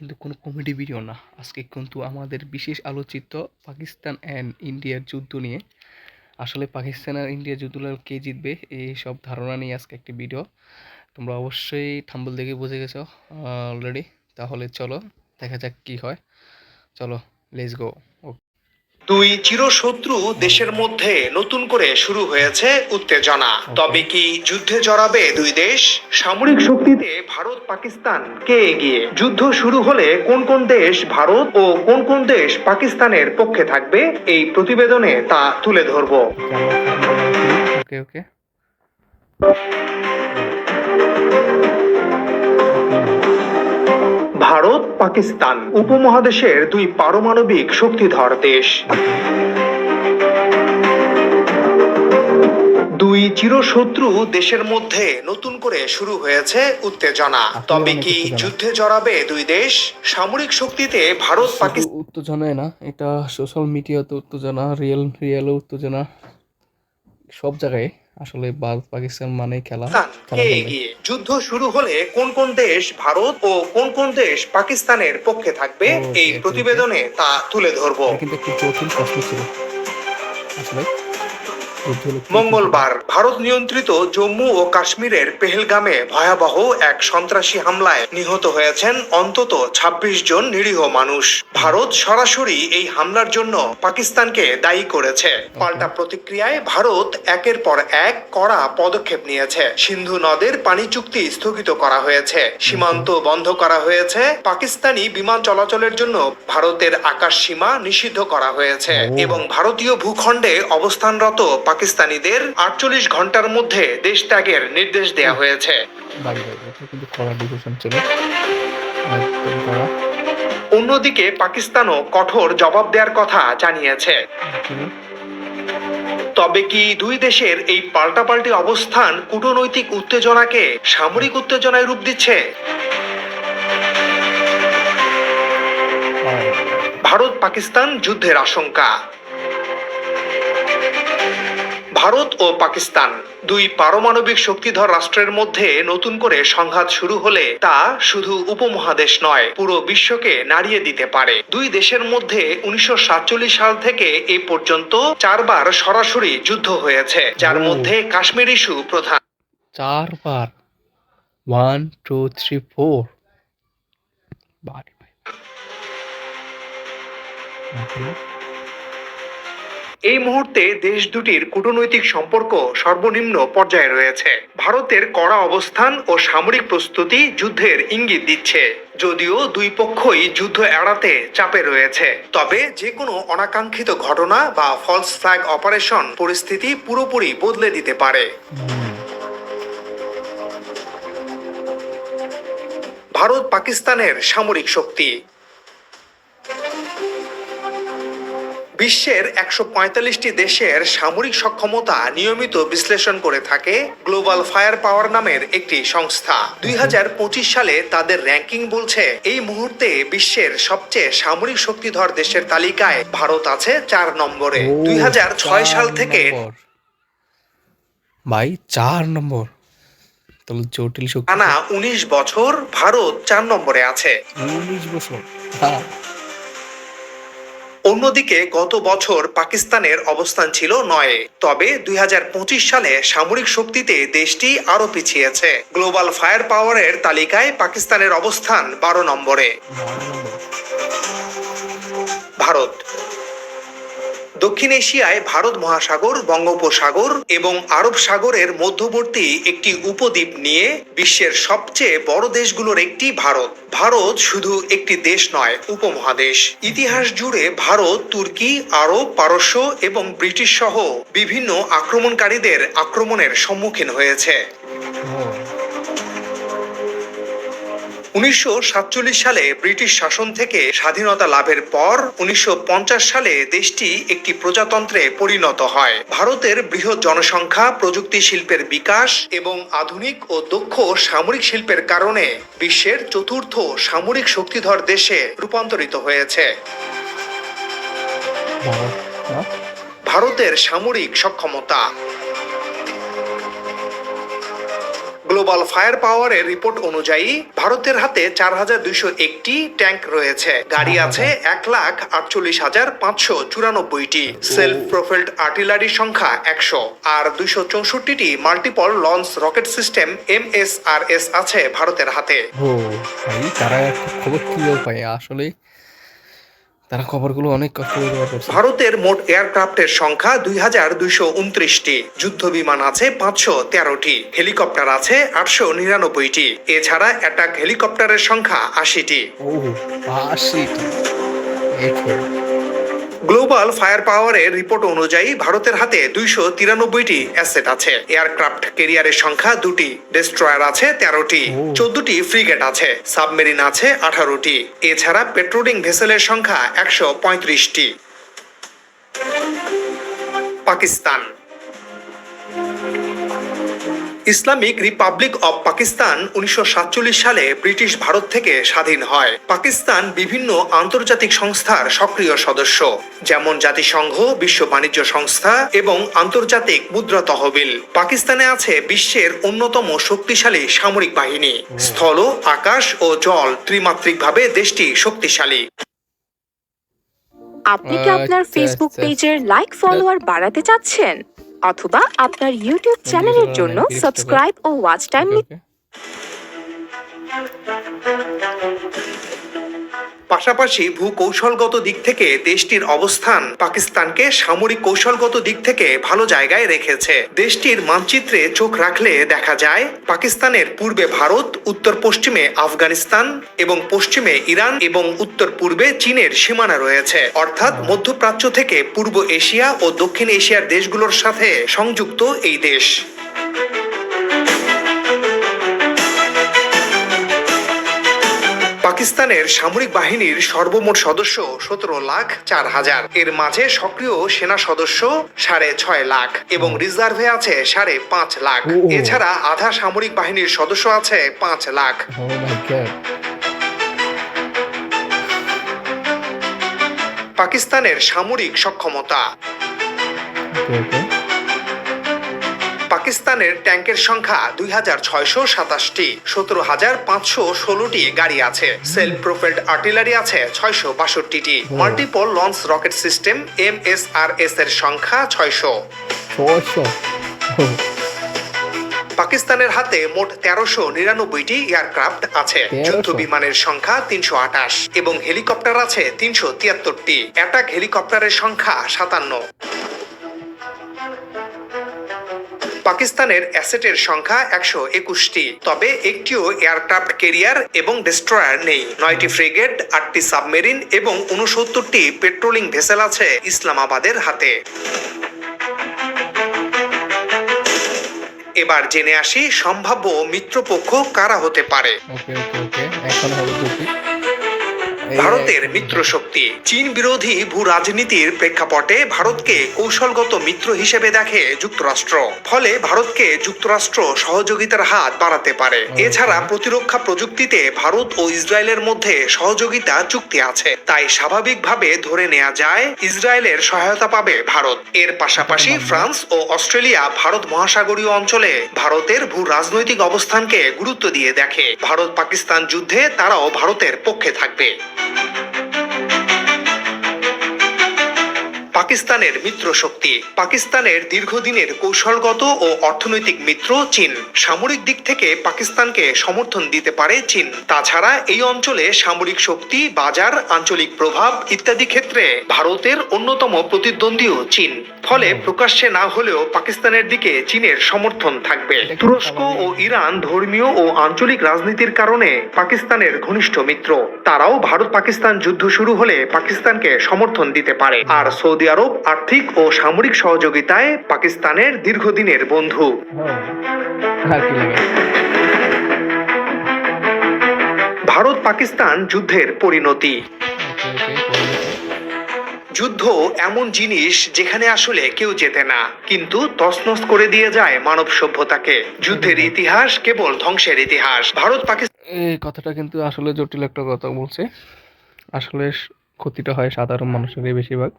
কিন্তু কোনো comedy video না। আজকে কিন্তু আমাদের বিশেষ আলোচিত পাকিস্তান অ্যান্ড ইন্ডিয়ার যুদ্ধ নিয়ে। আসলে পাকিস্তান আর ইন্ডিয়া যুদ্ধ কে জিতবে, এই সব ধারণা নিয়ে আজকে একটি ভিডিও তোমরা অবশ্যই থাম্বল দেখে বুঝে গেছো অলরেডি তাহলে চলো, দেখা যাক কি হয়। চলো লেস গো দুই চিরশত্রু দেশের মধ্যে নতুন করে শুরু হয়েছে উত্তেজনা। তবে কি যুদ্ধে জড়াবে দুই দেশ? সামরিক শক্তিতে ভারত, পাকিস্তান কে এগিয়ে? যুদ্ধ শুরু হলে কোন কোন দেশ ভারত ও কোন কোন দেশ পাকিস্তানের পক্ষে থাকবে, এই প্রতিবেদনে তা তুলে ধরবো। ওকে ওকে ভারত পাকিস্তান উপমহাদেশের দুই পারমাণবিক শক্তিধর দেশ। দুই চিরশত্রু দেশের মধ্যে নতুন করে শুরু হয়েছে উত্তেজনা। তবে কি যুদ্ধে জড়াবে দুই দেশ? সামরিক শক্তিতে ভারত পাকিস্তান উত্তেজনায় না এটা সোশ্যাল মিডিয়াতে উত্তেজনা রিয়েল রিয়েল উত্তেজনা। সব জায়গায় আসলে ভারত পাকিস্তান মানে খেলা এগিয়ে যুদ্ধ শুরু হলে কোন কোন দেশ ভারত ও কোন কোন দেশ পাকিস্তানের পক্ষে থাকবে এই প্রতিবেদনে তা তুলে ধরবো। কিন্তু একটু কঠিন প্রশ্ন ছিল আসলে। মঙ্গলবার ভারত নিয়ন্ত্রিত জম্মু ও কাশ্মীরের পেহেলগামে ভয়াবহ এক সন্ত্রাসী হামলায় নিহত হয়েছেন অন্তত ২৬ জন নিরীহ মানুষ। ভারত সরাসরি এই হামলার জন্য পাকিস্তানকে দায়ী করেছে। পাল্টা প্রতিক্রিয়ায় ভারত একের পর এক কড়া পদক্ষেপ নিয়েছে। সিন্ধু নদের পানি চুক্তি স্থগিত করা হয়েছে। সীমান্ত বন্ধ করা হয়েছে। পাকিস্তানি বিমান চলাচলের জন্য ভারতের আকাশ সীমা নিষিদ্ধ করা হয়েছে এবং ভারতীয় ভূখণ্ডে অবস্থানরত পাকিস্তানিদের আটচল্লিশ ঘণ্টার মধ্যে দেশ ত্যাগের নির্দেশ দেওয়া হয়েছে। অন্যদিকে পাকিস্তানও কঠোর জবাব দেওয়ার কথা জানিয়েছে। তবে কি দুই দেশের এই পাল্টাপাল্টি অবস্থান কূটনৈতিক উত্তেজনাকে সামরিক উত্তেজনায় রূপ দিচ্ছে? ভারত পাকিস্তান যুদ্ধের আশঙ্কা। ভারত ও পাকিস্তান দুই পারমাণবিক শক্তিধর রাষ্ট্রের মধ্যে নতুন করে সংঘাত শুরু হলে তা শুধু উপমহাদেশ নয় পুরো বিশ্বকে নাড়িয়ে দিতে পারে। দুই দেশের মধ্যে উনিশশো সাতচল্লিশ সাল থেকে এ পর্যন্ত চারবার সরাসরি যুদ্ধ হয়েছে যার মধ্যে কাশ্মীর ইস্যু প্রধান। চারবার। ওয়ান টু থ্রি ফোর বাড়ি? এই মুহূর্তে দেশ দুটির কূটনৈতিক সম্পর্ক সর্বনিম্ন পর্যায়ে রয়েছে। ভারতের কড়া অবস্থান ও সামরিক প্রস্তুতি যুদ্ধের ইঙ্গিত দিচ্ছে। যদিও দুই পক্ষই যুদ্ধ এড়াতে চাপে রয়েছে। তবে যে কোনো অনাকাঙ্ক্ষিত ঘটনা বা ফলস ফ্ল্যাগ অপারেশন পরিস্থিতি পুরোপুরি বদলে দিতে পারে। ভারত পাকিস্তানের সামরিক শক্তি বিশ্বের একশো পঁয়তাল্লিশটি দেশের সামরিক সক্ষমতা নিয়মিত বিশ্লেষণ করে থাকে গ্লোবাল ফায়ার পাওয়ার নামের একটি সংস্থা। দুই হাজার পঁচিশ সালে তাদের র্যাঙ্কিং বলছে এই মুহূর্তে বিশ্বের সবচেয়ে সামরিক শক্তিধর দেশের তালিকায় ভারত আছে চার নম্বরে। দুই সাল থেকে ভাই চার নম্বর। তাহলে জটিল শক্তি। টানা উনিশ বছর ভারত চার নম্বরে আছে। উনিশ বছর। হ্যাঁ অন্যদিকে গত বছর পাকিস্তানের অবস্থান ছিল নয়। তবে দুই হাজার পঁচিশ সালে সামরিক শক্তিতে দেশটি আরও পিছিয়েছে। গ্লোবাল ফায়ার পাওয়ারের তালিকায় পাকিস্তানের অবস্থান বারো নম্বরে। ভারত দক্ষিণ এশিয়ায় ভারত মহাসাগর, বঙ্গোপসাগর এবং আরব সাগরের মধ্যবর্তী একটি উপদ্বীপ নিয়ে বিশ্বের সবচেয়ে বড় দেশগুলোর একটি ভারত। ভারত শুধু একটি দেশ নয়, উপমহাদেশ। ইতিহাস জুড়ে ভারত, তুর্কি, আরব, পারস্য এবং ব্রিটিশ সহ বিভিন্ন আক্রমণকারীদের আক্রমণের সম্মুখীন হয়েছে। উনিশশো সাতচল্লিশ সালে ব্রিটিশ শাসন থেকে স্বাধীনতা লাভের পর উনিশশো পঞ্চাশ সালে দেশটি একটি প্রজাতন্ত্রে পরিণত হয়। ভারতের বৃহৎ জনসংখ্যা প্রযুক্তি শিল্পের বিকাশ এবং আধুনিক ও দক্ষ সামরিক শিল্পের কারণে বিশ্বের চতুর্থ সামরিক শক্তিধর দেশে রূপান্তরিত হয়েছে। ভারতের সামরিক সক্ষমতা গ্লোবাল ফায়ার পাওয়ারের রিপোর্ট অনুযায়ী ভারতের হাতে চার হাজার দুইশো একটি ট্যাঙ্ক রয়েছে। গাড়ি আছে এক লাখ আটচল্লিশ হাজার পাঁচশো চুরানব্বইটি। সেলফ প্রোফেল্ড আর্টিলারির সংখ্যা একশো। আর দুইশো চৌষট্টিটি multiple launch rocket system M S R S আছে ভারতের হাতে। ও তারা খবর পায়? আসলে তারা খবরগুলো অনেক কষ্ট করে ভারতের মোট এয়ারক্রাফটের সংখ্যা দুই হাজার দুইশো উনত্রিশটি। যুদ্ধ বিমান আছে পাঁচশো তেরোটি। হেলিকপ্টার আছে আটশো নিরানব্বইটি। এছাড়া অ্যাটাক হেলিকপ্টারের সংখ্যা আশিটি। আশিটি। গ্লোবাল ফায়ার পাওয়ারের রিপোর্ট অনুযায়ী ভারতের হাতে দুইশো তিরানব্বইটি অ্যাসেট আছে। এয়ারক্রাফট কেরিয়ারের সংখ্যা দুটি ডেস্ট্রয়ার আছে তেরোটি। চোদ্দটি ফ্রিগেট আছে সাবমেরিন আছে আঠারোটি। এছাড়া পেট্রোলিং ভেসেলের সংখ্যা একশো পঁয়ত্রিশটি। Pakistan. Islamic republic of Pakistan উনিশশো সাতচল্লিশ সালে ব্রিটিশ ভারত থেকে স্বাধীন হয়। পাকিস্তান বিভিন্ন আন্তর্জাতিক সংস্থার সক্রিয় সদস্য যেমন জাতিসংঘ বিশ্ব বাণিজ্য সংস্থা এবং আন্তর্জাতিক মুদ্রা তহবিল। পাকিস্তানে আছে বিশ্বের অন্যতম শক্তিশালী সামরিক বাহিনী। স্থল আকাশ ও জল ত্রিমাত্রিকভাবে দেশটি শক্তিশালী। আপনি কি আপনার ফেসবুক। পেজের লাইক ফলোয়ার বাড়াতে চাচ্ছেন? অথবা আপনার ইউটিউব চ্যানেলের জন্য সাবস্ক্রাইব ও ওয়াচ টাইম। পাশাপাশি ভূকৌশলগত দিক থেকে দেশটির অবস্থান পাকিস্তানকে সামরিক কৌশলগত দিক থেকে ভালো জায়গায় রেখেছে। দেশটির মানচিত্রে চোখ রাখলে দেখা যায়, পাকিস্তানের পূর্বে ভারত, উত্তর পশ্চিমে আফগানিস্তান এবং পশ্চিমে ইরান এবং উত্তর পূর্বে চীনের সীমানা রয়েছে। অর্থাৎ মধ্যপ্রাচ্য থেকে পূর্ব এশিয়া ও দক্ষিণ এশিয়ার দেশগুলোর সাথে সংযুক্ত এই দেশ। পাকিস্তানের সামরিক বাহিনীর সর্বমোট সদস্য সতেরো লাখ চার হাজার। এর মাঝে সক্রিয় সেনা সদস্য সাড়ে ছয় লাখ এবং রিজার্ভে আছে সাড়ে পাঁচ লাখ। এছাড়া আধা সামরিক বাহিনীর সদস্য আছে পাঁচ লাখ। Oh. পাকিস্তানের সামরিক সক্ষমতা। পাকিস্তানের ট্যাঙ্কের সংখ্যা দুই হাজার ছয়শো সাতাশটি। সতেরো হাজার পাঁচশো ষোলোটি গাড়ি আছে। সেলফ প্রোফেল্ড আর্টিলারি আছে ছয়শো বাষট্টিটি। Multiple launch rocket system M S R S এর সংখ্যা ছয়শো। ছয়শো? পাকিস্তানের হাতে মোট তেরোশো নিরানব্বইটি এয়ারক্রাফট আছে। যুদ্ধ বিমানের সংখ্যা তিনশো আঠাশ এবং হেলিকপ্টার আছে তিনশো তিয়াত্তরটি। অ্যাটাক হেলিকপ্টারের সংখ্যা সাতান্ন। পাকিস্তানের অ্যাসেটের সংখ্যা একশো একুশটি। তবে একটিও এয়ারক্রাফট কেরিয়ার এবং ডেস্ট্রয়ার নেই। নয়টি ফ্রিগেট, আটটি সাবমেরিন এবং উনসত্তরটি পেট্রোলিং ভেসেল আছে ইসলামাবাদের হাতে। এবার জেনে আসি, সম্ভাব্য মিত্রপক্ষ কারা হতে পারে? ওকে ওকে ওকে এখন হবে ভারতের মিত্র শক্তি চীন বিরোধী ভূ রাজনীতির প্রেক্ষাপটে ভারতকে কৌশলগত মিত্র হিসেবে দেখে যুক্তরাষ্ট্র। ফলে ভারতকে যুক্তরাষ্ট্র সহযোগিতার হাত বাড়াতে পারে। এছাড়া প্রতিরক্ষা প্রযুক্তিতে ভারত ও ইসরায়েলের মধ্যে সহযোগিতা চুক্তি আছে। তাই স্বাভাবিকভাবে ধরে নেওয়া যায় ইসরায়েলের সহায়তা পাবে ভারত। এর পাশাপাশি ফ্রান্স ও অস্ট্রেলিয়া ভারত মহাসাগরীয় অঞ্চলে ভারতের ভূ রাজনৈতিক অবস্থানকে গুরুত্ব দিয়ে দেখে। ভারত পাকিস্তান যুদ্ধে তারাও ভারতের পক্ষে থাকবে। পাকিস্তানের মিত্র শক্তি। পাকিস্তানের দীর্ঘদিনের কৌশলগত ও অর্থনৈতিক মিত্র চীন। সামরিক দিক থেকে পাকিস্তানকে সমর্থন দিতে পারে চীন। তাছাড়া এই অঞ্চলে সামরিক শক্তি, বাজার, আঞ্চলিক প্রভাব ইত্যাদি ক্ষেত্রে ভারতের অন্যতম প্রতিদ্বন্দ্বীও চীন। ফলে প্রকাশ্যে না হলেও পাকিস্তানের দিকে চীনের সমর্থন থাকবে। তুরস্ক ও ইরান ধর্মীয় ও আঞ্চলিক রাজনীতির কারণে পাকিস্তানের ঘনিষ্ঠ মিত্র। তারাও ভারত পাকিস্তান যুদ্ধ শুরু হলে পাকিস্তানকে সমর্থন দিতে পারে। আর সৌদি আরব আর্থিক ও সামরিক সহযোগিতায় পাকিস্তানের দীর্ঘদিনের বন্ধু। লাগে? ভারত পাকিস্তান যুদ্ধের পরিণতি। যুদ্ধ এমন জিনিস যেখানে আসলে কেউ জেতে না কিন্তু তছনছ করে দিয়ে যায় মানব সভ্যতাকে। যুদ্ধের ইতিহাস কেবল ধ্বংসের ইতিহাস। ভারত পাকিস্তান এই কথাটা কিন্তু আসলে জটিল একটা কথা বলছে। আসলে ক্ষতিটা হয় সাধারণ মানুষেরই বেশিরভাগ।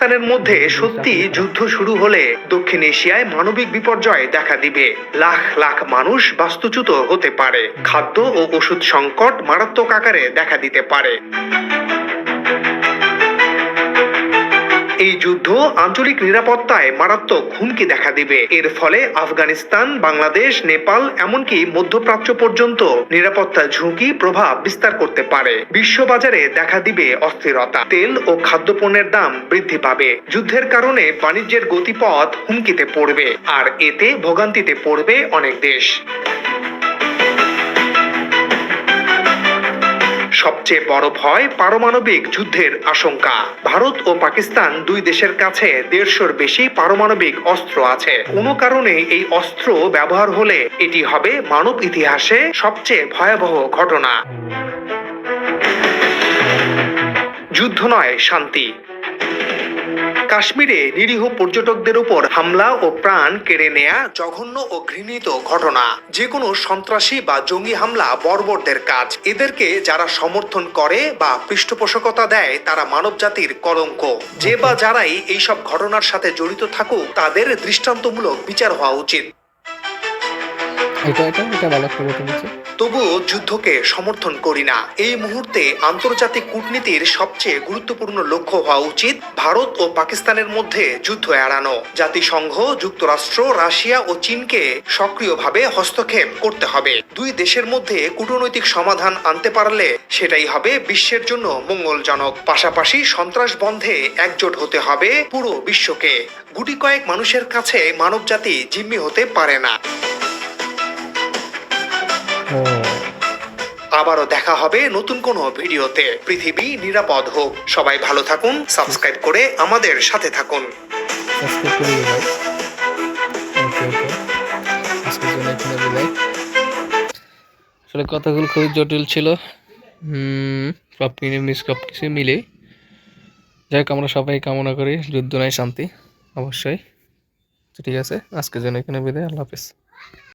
পাকিস্তানের মধ্যে সত্যি যুদ্ধ শুরু হলে দক্ষিণ এশিয়ায় মানবিক বিপর্যয় দেখা দিবে। লাখ লাখ মানুষ বাস্তুচ্যুত হতে পারে। খাদ্য ও ওষুধ সংকট মারাত্মক আকারে দেখা দিতে পারে। এই যুদ্ধ আঞ্চলিক নিরাপত্তায় মারাত্মক হুমকি দেখা দিবে। এর ফলে আফগানিস্তান, বাংলাদেশ, নেপাল, এমনকি মধ্যপ্রাচ্য পর্যন্ত নিরাপত্তা ঝুঁকি প্রভাব বিস্তার করতে পারে। বিশ্ববাজারে দেখা দিবে অস্থিরতা। তেল ও খাদ্যপণ্যের দাম বৃদ্ধি পাবে। যুদ্ধের কারণে বাণিজ্যের গতিপথ হুমকিতে পড়বে। আর এতে ভোগান্তিতে পড়বে অনেক দেশ। সবচেয়ে বড় ভয় পারমাণবিক যুদ্ধের আশঙ্কা। ভারত ও পাকিস্তান দুই দেশের কাছে দেড়শোর বেশি পারমাণবিক অস্ত্র আছে। কোনো কারণে এই অস্ত্র ব্যবহার হলে এটি হবে মানব ইতিহাসে সবচেয়ে ভয়াবহ ঘটনা। যুদ্ধ নয়, শান্তি। কাশ্মীরে নিরীহ পর্যটকদের উপর হামলা ও প্রাণ কেড়ে নেয়া জঘন্য ও ঘৃণিত ঘটনা। যে কোনো সন্ত্রাসী বা জঙ্গি হামলা বর্বরদের কাজ। এদেরকে যারা সমর্থন করে বা পৃষ্ঠপোষকতা দেয়, তারা মানব জাতির কলঙ্ক। যে বা যারাই এইসব ঘটনার সাথে জড়িত থাকুক, তাদের দৃষ্টান্তমূলক বিচার হওয়া উচিত। এটা এটা এটা ভালো কথা বলছে তবুও যুদ্ধকে সমর্থন করি না। এই মুহূর্তে আন্তর্জাতিক কূটনীতির সবচেয়ে গুরুত্বপূর্ণ লক্ষ্য হওয়া উচিত ভারত ও পাকিস্তানের মধ্যে যুদ্ধ এড়ানো। জাতিসংঘ, যুক্তরাষ্ট্র, রাশিয়া ও চীনকে সক্রিয়ভাবে হস্তক্ষেপ করতে হবে। দুই দেশের মধ্যে কূটনৈতিক সমাধান আনতে পারলে সেটাই হবে বিশ্বের জন্য মঙ্গলজনক। পাশাপাশি সন্ত্রাস বন্ধে একজোট হতে হবে পুরো বিশ্বকে। গুটি কয়েক মানুষের কাছে মানবজাতি জিম্মি হতে পারে না। আবারও দেখা হবে নতুন কোনো ভিডিওতে। পৃথিবী নিরাপদ হোক। সবাই ভালো থাকুন সাবস্ক্রাইব করে আমাদের সাথে থাকুন। আসলে কথাগুলো খুবই জটিল ছিল। সব কিনে মিস সব কিছু মিলে। যাই হোক আমরা সবাই কামনা করি। যুদ্ধ নাই শান্তি। অবশ্যই। ঠিক আছে। আজকের জন্য এখানে বিদায়। আল্লাহ হাফিজ।